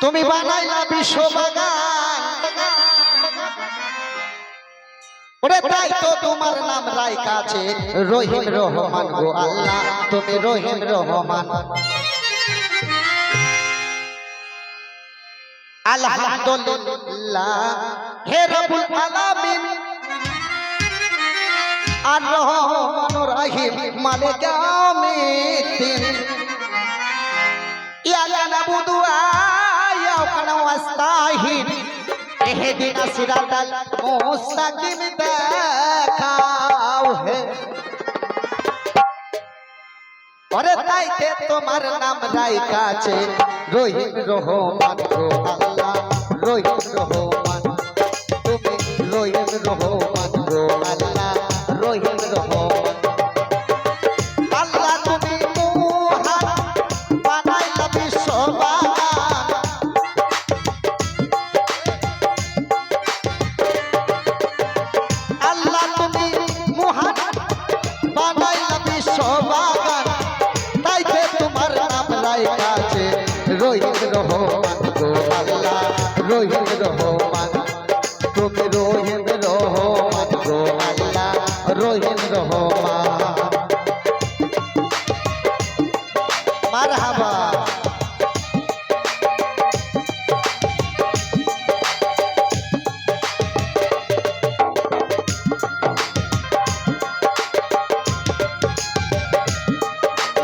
তুমি বানাইলা বিশ্ব বাগান। ওরে, তাই তো তোমার নাম রাই কাছে রহিম রহমান গো আল্লাহ। তুমি রহিম রহমান। আলহামদুলিল্লাহ। হে রব্বুল আলামিন। আর রহমান রহিম, মালিক আমিদ্দিন ইয়াকা নাবুদু আয়াকা নাস্তাহিন এহদিনা সিরাতাল মুস্তাকিম, দেখাও হে। তাইতে তোমার নাম রাই কাছে রহিম রহমান রহিম রহমান তুমি রহিম রহমান গো আল্লাহ রহিম রহমান আল্লাহ তুমি মহান বানাইলা বিশ্ববাগান আল্লাহ তুমি মহান বানাইলা বিশ্ববাগান তাইতে তোমার নাম লাই কাছে রহিম রহমান গো আল্লাহ। রহিম রহমান তুমি রহিম রহমান গো আল্লাহ রহিম রহমান। মারহাবা।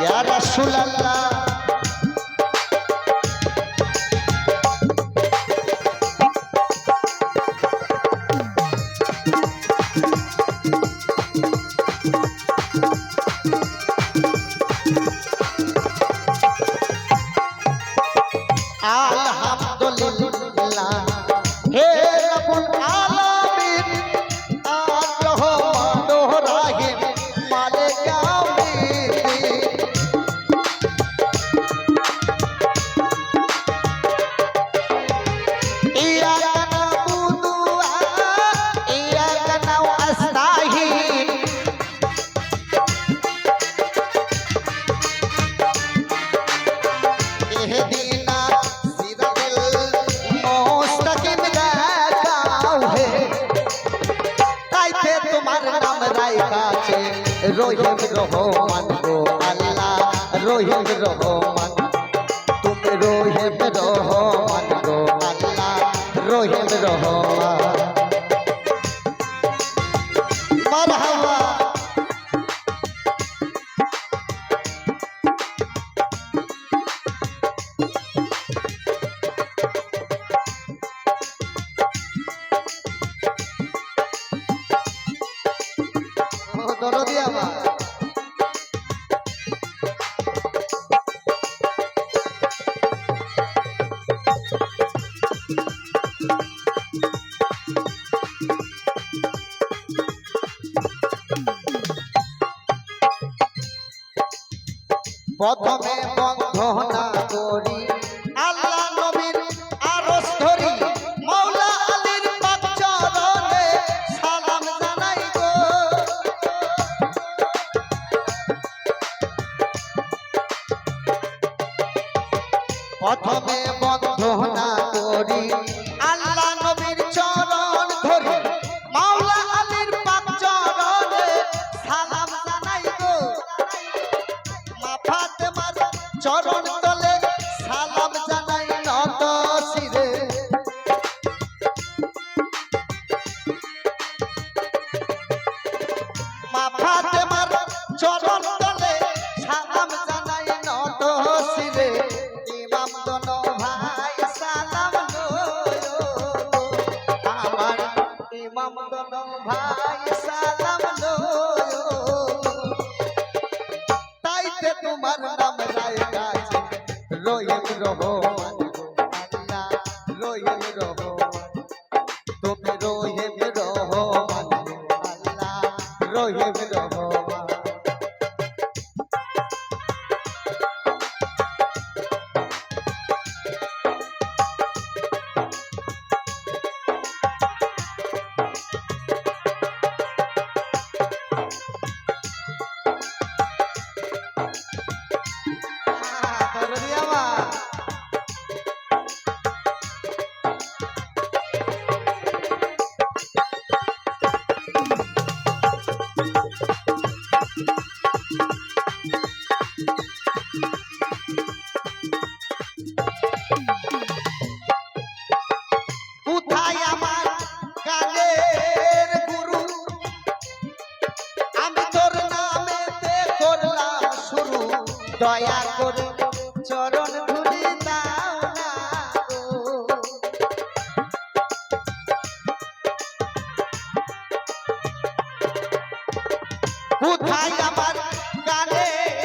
ইয়া রহিম রহমান গো আল্লাহ রহিম রহমান প্রথমে বন্ধনা করি। আল্লাহ নবীর আরস ধরি। মাওলা আলীর পাক চরণে সালাম জানাই গো। প্রথমে ইমাম দয়া করে চরণ ধুলি দাও না কোথায় আমার গানের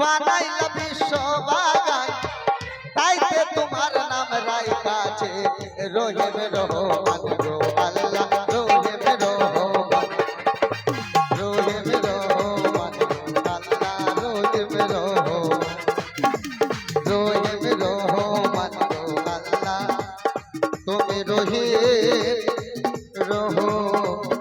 বানাইলা বিশ্ব বাগান তাইতে তোমার নাম রায় কাছে রহিম রহমান। রহো